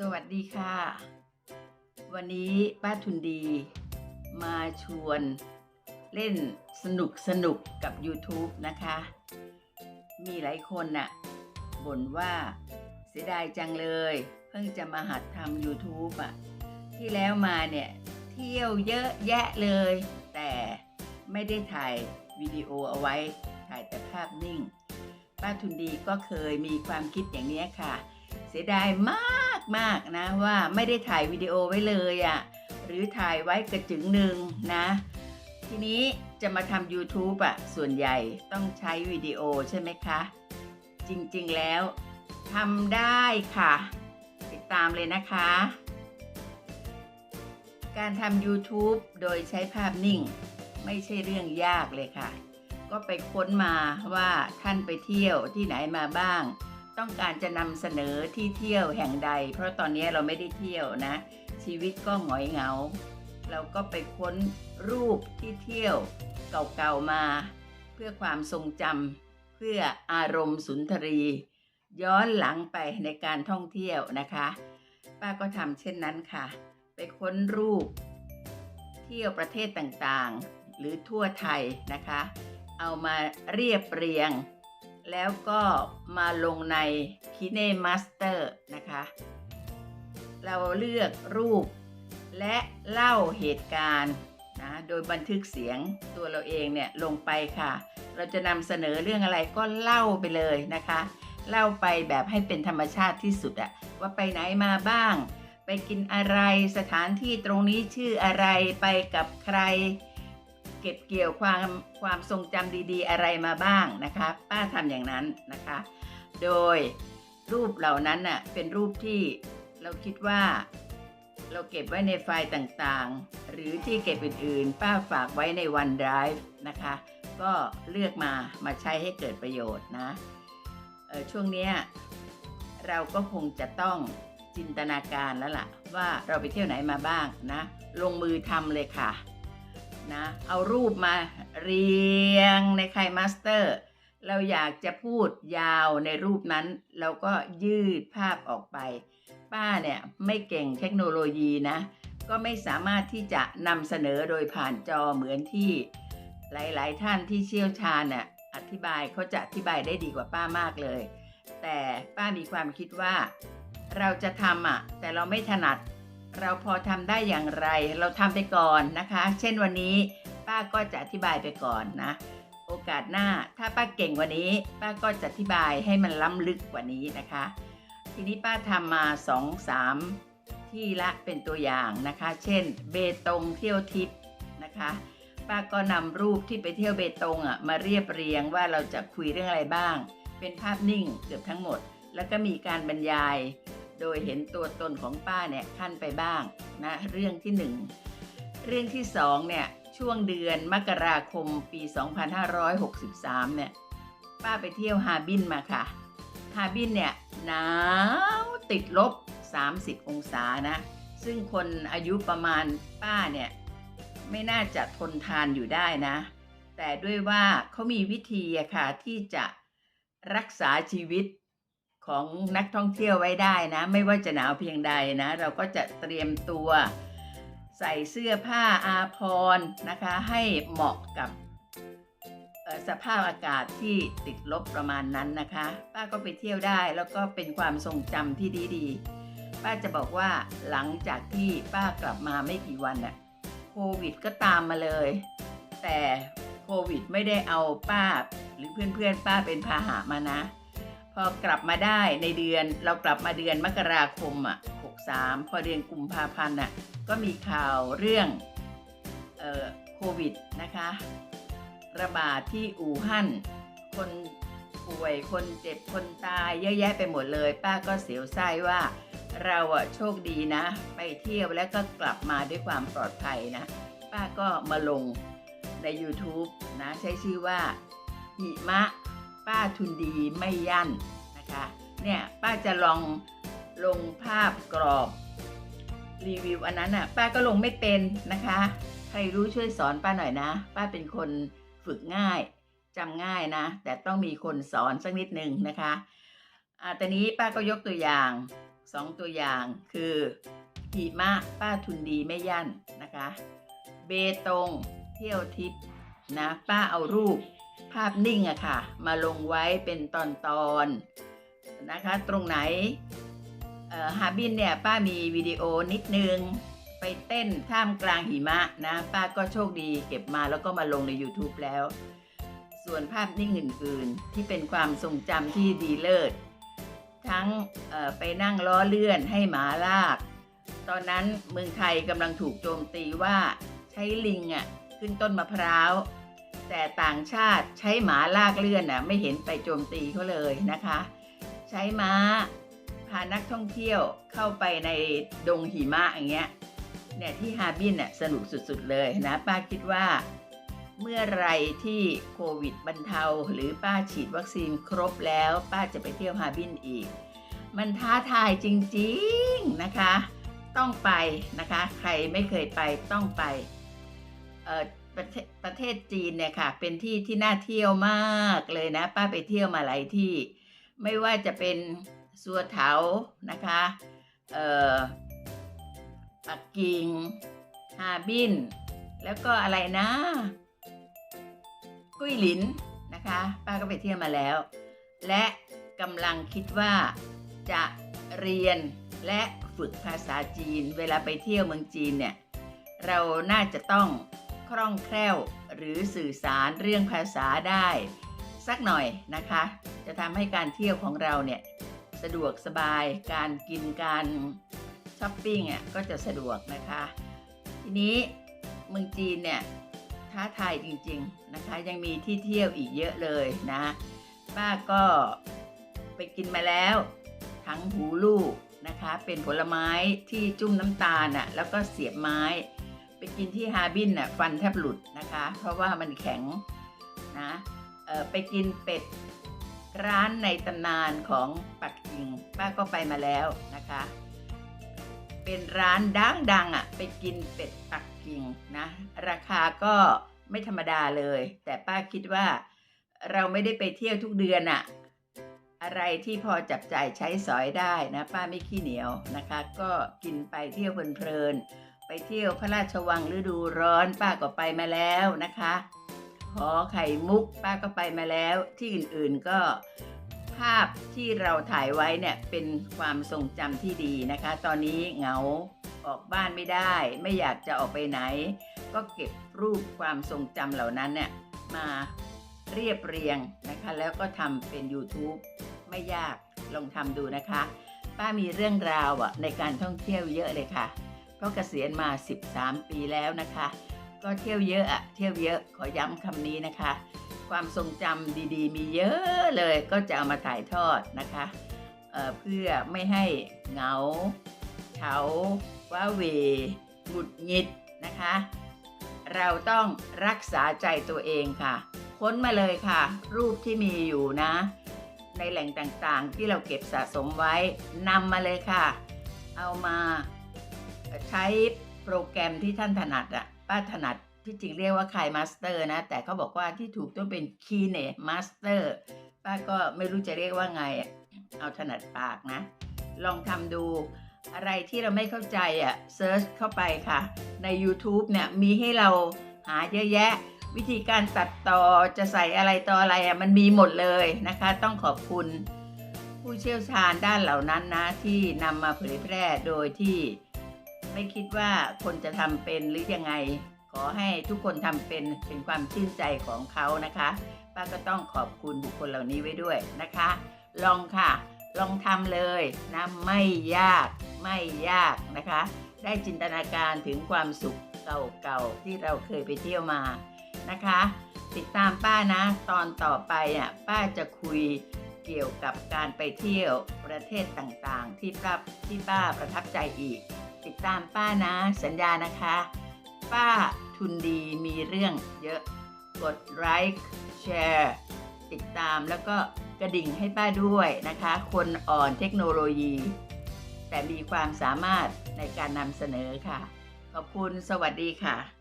สวัสดีค่ะ วันนี้ป้าทุนดีมาชวนเล่นสนุกสนุกกับ YouTube นะคะ มีหลายคนน่ะบ่นว่าเสียดายจังเลย เพิ่งจะมาหัดทำ YouTube อะ ที่แล้วมาเนี่ย เที่ยวเยอะแยะเลย แต่ไม่ได้ถ่ายวิดีโอเอาไว้ ถ่ายแต่ภาพนิ่ง ป้าทุนดีก็เคยมีความคิดอย่างนี้ค่ะ สียดายมากมากนะว่าไม่ได้ถ่ายวิดีโอไว้เลยอะ่ะหรือถ่ายไว้กระจึงหนึ่งนะ ทีนี้จะมาทำ YouTube อะ่ะส่วนใหญ่ต้องใช้วิดีโอใช่ไหมคะ จริงๆแล้วทำได้ค่ะ ติดตามเลยนะคะ การทำ YouTube โดยใช้ภาพนิ่ง ไม่ใช่เรื่องยากเลยค่ะ ก็ไปค้นมาว่าท่านไปเที่ยวที่ไหนมาบ้าง ต้องการจะนำเสนอที่เที่ยวแห่งใด เพราะตอนนี้เราไม่ได้เที่ยวนะ ชีวิตก็หงอยเหงา เราก็ไปค้นรูปที่เที่ยวเก่าๆมา เพื่อความทรงจำเพื่ออารมณ์สุนทรี ย้อนหลังไปในการท่องเที่ยวนะคะ ป้าก็ทำเช่นนั้นค่ะ ไปค้นรูป เที่ยวประเทศต่างๆ หรือทั่วไทยนะคะ เอามาเรียบเรียง แล้วก็มาลงใน Kine Master นะคะ เราเลือกรูปและเล่าเหตุการณ์นะโดยบันทึกเสียงตัวเราเองเนี่ยลงไปค่ะ เราจะนำเสนอเรื่องอะไรก็เล่าไปเลยนะคะ เล่าไปแบบให้เป็นธรรมชาติที่สุดอะว่าไปไหนมาบ้าง ไปกินอะไรสถานที่ตรงนี้ชื่ออะไรไปกับใคร เก็บเกี่ยวความความทรงจำดีๆ อะไรมาบ้างนะคะ ป้าทำอย่างนั้นนะคะ โดยรูปเหล่านั้นน่ะเป็นรูปที่เราคิดว่า เราเก็บไว้ในไฟล์ต่างๆ หรือที่เก็บอื่นๆ ป้าฝากไว้ใน OneDrive นะคะ ก็เลือกมามาใช้ให้เกิดประโยชน์นะช่วงนี้เราก็คงจะต้องจินตนาการแล้วล่ะ ว่าเราไปเที่ยวไหนมาบ้างนะ ลงมือทำเลยค่ะ นะเอารูปมาเรียงในไคมาสเตอร์ เราอยากจะพูดยาวในรูปนั้น เราก็ยืดภาพออกไป ป้าเนี่ยไม่เก่งเทคโนโลยีนะ ก็ไม่สามารถที่จะนำเสนอโดยผ่านจอเหมือนที่หลาย ๆ ท่านที่เชี่ยวชาญน่ะอธิบายเขาจะอธิบายได้ดีกว่าป้ามากเลย แต่ป้ามีความคิดว่า เราจะทำอะแต่เราไม่ถนัด เราพอทำได้อย่างไร เราทำไปก่อนนะคะ เช่นวันนี้ป้าก็จะอธิบายไปก่อนนะ โอกาสหน้าถ้าป้าเก่งกว่านี้ ป้าก็จะอธิบายให้มันล้ำลึกกว่านี้นะคะ ทีนี้ป้าทำมา2อสามที่ละเป็นตัวอย่างนะคะ เช่น เบตงเที่ยวทิปนะคะ ป้าก็นำรูปที่ไปเที่ยวเบตงอะมาเรียบเรียงว่าเราจะคุยเรื่องอะไรบ้าง เป็นภาพนิ่งเกือบทั้งหมด แล้วก็มีการบรรยาย โดยเห็นตัวตนของป้าเนี่ยขั้นไปบ้างนะเรื่องที่หนึ่งเรื่องที่สองเนี่ยช่วงเดือนมกราคมปี 2563 เนี่ยป้าไปเที่ยวฮาบินมาค่ะ ฮาบินเนี่ยหนาวติดลบ 30 องศานะ ซึ่งคนอายุประมาณป้าเนี่ยไม่น่าจะทนทานอยู่ได้นะ แต่ด้วยว่าเขามีวิธีอะค่ะที่จะรักษาชีวิต ของนักท่องเที่ยวไว้ได้นะ ไม่ว่าจะหนาวเพียงใดนะ เราก็จะเตรียมตัวใส่เสื้อผ้าอาภรณ์นะคะ ให้เหมาะกับสภาพอากาศที่ติดลบประมาณนั้นนะคะ ป้าก็ไปเที่ยวได้แล้วก็เป็นความทรงจำที่ดีๆ ป้าจะบอกว่าหลังจากที่ป้ากลับมาไม่กี่วันน่ะโควิดก็ตามมาเลย แต่โควิดไม่ได้เอาป้าหรือเพื่อนๆป้าเป็นพาหะมานะ พอกลับมาได้ในเดือนเรากลับมาเดือนมกราคมอะ63 พอเดือนกุมภาพันธ์อะก็มีข่าวเรื่องเอ่อโควิดนะคะ ระบาดที่อู่ฮั่น คนป่วยคนเจ็บคนตายเยอะแยะไปหมดเลย ป้าก็เสียวไส้ว่าเราอะโชคดีนะ ไปเที่ยวแล้วก็กลับมาด้วยความปลอดภัยนะ ป้าก็มาลงใน YouTube นะ ใช้ชื่อว่าหิมะป้าทุนดีไม่ยั่น นะคะ เนี่ยป้าจะลองลงภาพกรอบรีวิวอันนั้นอะป้าก็ลงไม่เป็นนะคะ ใครรู้ช่วยสอนป้าหน่อยนะ ป้าเป็นคนฝึกง่ายจำง่ายนะ แต่ต้องมีคนสอนสักนิดหนึ่งนะคะอ่าตอนนี้ป้าก็ยกตัวอย่างสองตัวอย่างคือหิมะป้าทุนดีไม่ยั่นนะคะ เบตง เที่ยวทิพย์นะป้าเอารูปภาพนิ่งอะค่ะ มาลงไว้เป็นตอนๆน นะคะ ตรงไหนฮาบินเนี่ยป้ามีวิดีโอนิดนึง ไปเต้นท่ามกลางหิมะนะ ป้าก็โชคดีเก็บมาแล้วก็มาลงใน YouTube แล้ว ส่วนภาพนิ่งอื่น ๆ ที่เป็นความทรงจำที่ดีเลิศ ทั้งไปนั่งล้อเลื่อนให้หมาลาก ตอนนั้นเมืองไทยกำลังถูกโจมตีว่าใช้ลิงอะขึ้นต้นมะพร้าว แต่ต่างชาติใช้หมาลากเลื่อนอะไม่เห็นไปโจมตีเขาเลยนะคะ ใช้ม้า พานักท่องเที่ยวเข้าไปในดงหิมะอย่างเงี้ยเนี่ยที่ฮาบินอะสนุกสุดๆเลยนะป้าคิดว่า เมื่อไรที่โควิดบรรเทา หรือป้าฉีดวัคซีนครบแล้ว ป้าจะไปเที่ยวฮาบินอีก มันท้าทายจริงๆนะคะ ต้องไปนะคะ ใครไม่เคยไปต้องไปเอ่อประเทศประเทศจีนเนี่ยค่ะ เป็นที่ที่น่าเที่ยวมากเลยนะ ป้าไปเที่ยวมาหลายที่ ไม่ว่าจะเป็นสัวเถานะคะเอ่อปักกิ่งฮาร์บิน แล้วก็อะไรนะ กุ้ยหลินนะคะ ป้าก็ไปเที่ยวมาแล้ว และกำลังคิดว่าจะเรียนและฝึกภาษาจีน เวลาไปเที่ยวเมืองจีนเนี่ย เราน่าจะต้องคล่องแคล่วหรือสื่อสารเรื่องภาษาได้ สักหน่อยนะคะ จะทำให้การเที่ยวของเราเนี่ยสะดวกสบายการกินการช้อปปิ้งอะก็จะสะดวกนะคะ ทีนี้เมืองจีนเนี่ยท้าทายจริงๆนะคะ ยังมีที่เที่ยวอีกเยอะเลยนะป้าก็ไปกินมาแล้วทั้งหูลูกนะคะ เป็นผลไม้ที่จุ่มน้ำตาลน่ะแล้วก็เสียบไม้ ไปกินที่ฮาร์บินน่ะฟันแทบหลุดนะคะ เพราะว่ามันแข็งนะ ไปกินเป็ดร้านในตำนานของปักกิ่งป้าก็ไปมาแล้วนะคะ เป็นร้านดังๆอะไปกินเป็ดปักกิ่งนะราคาก็ไม่ธรรมดาเลย แต่ป้าคิดว่าเราไม่ได้ไปเที่ยวทุกเดือนอะอะไรที่พอจับจ่ายใช้สอยได้นะป้าไม่ขี้เหนียวนะคะ ก็กินไปเที่ยวเพลินๆไปเที่ยวพระราชวังฤดูร้อนป้าก็ไปมาแล้วนะคะ หอไข่มุกป้าก็ไปมาแล้วที่อื่นๆก็ภาพที่เราถ่ายไว้เนี่ยเป็นความทรงจำที่ดีนะคะ ตอนนี้เหงาออกบ้านไม่ได้ ไม่อยากจะออกไปไหน ก็เก็บรูปความทรงจำเหล่านั้นเนี่ยมาเรียบเรียงนะคะ แล้วก็ทำเป็น YouTube ไม่ยากลองทำดูนะคะ ป้ามีเรื่องราวอะในการท่องเที่ยวเยอะเลยค่ะ เพราะเกษียณมา 13 ปีแล้วนะคะ ก็เที่ยวเยอะอะเที่ยวเยอะขอย้ำคำนี้นะคะ ความทรงจำดีๆ มีเยอะเลยก็จะเอามาถ่ายทอดนะคะเเพื่อไม่ให้เหงาเฉาว้าเวหงุดหงิดนะคะ เราต้องรักษาใจตัวเองค่ะ ค้นมาเลยค่ะ รูปที่มีอยู่นะ ในแหล่งต่างๆ ที่เราเก็บสะสมไว้นำมาเลยค่ะ เอามาใช้โปรแกรมที่ท่านถนัดอะ ป้าถนัดที่จริงเรียกว่าคายมาสเตอร์นะ แต่เขาบอกว่าที่ถูกต้องเป็นคีเนมาสเตอร์ป้าก็ไม่รู้จะเรียกว่าไง เอาถนัดปากนะ ลองทำดูอะไรที่เราไม่เข้าใจอะเซิร์ชเข้าไปค่ะ ใน YouTube เนี่ยมีให้เราหาเยอะแยะ วิธีการตัดต่อจะใส่อะไรต่ออะไรอะมันมีหมดเลยนะคะ ต้องขอบคุณผู้เชี่ยวชาญด้านเหล่านั้นนะ ที่นำมาเผยแพร่โดยที่ ไม่คิดว่าคนจะทำเป็นหรือยังไง ขอให้ทุกคนทำเป็นเป็นความชื่นใจของเขานะคะ ป้าก็ต้องขอบคุณบุคคลเหล่านี้ไว้ด้วยนะคะ ลองค่ะ ลองทำเลยนะไม่ยากไม่ยากนะคะ ได้จินตนาการถึงความสุขเก่าๆ ที่เราเคยไปเที่ยวมานะคะ ติดตามป้านะ ตอนต่อไปอะป้าจะคุยเกี่ยวกับการไปเที่ยวประเทศต่างๆ ที่ป้าที่ป้าประทับใจอีก ติดตามป้านะ สัญญานะคะ ป้าทุนดีมีเรื่องเยอะ กดไลค์แชร์ติดตามแล้วก็กระดิ่งให้ป้าด้วยนะคะ คนอ่อนเทคโนโลยี แต่มีความสามารถในการนำเสนอค่ะ ขอบคุณสวัสดีค่ะ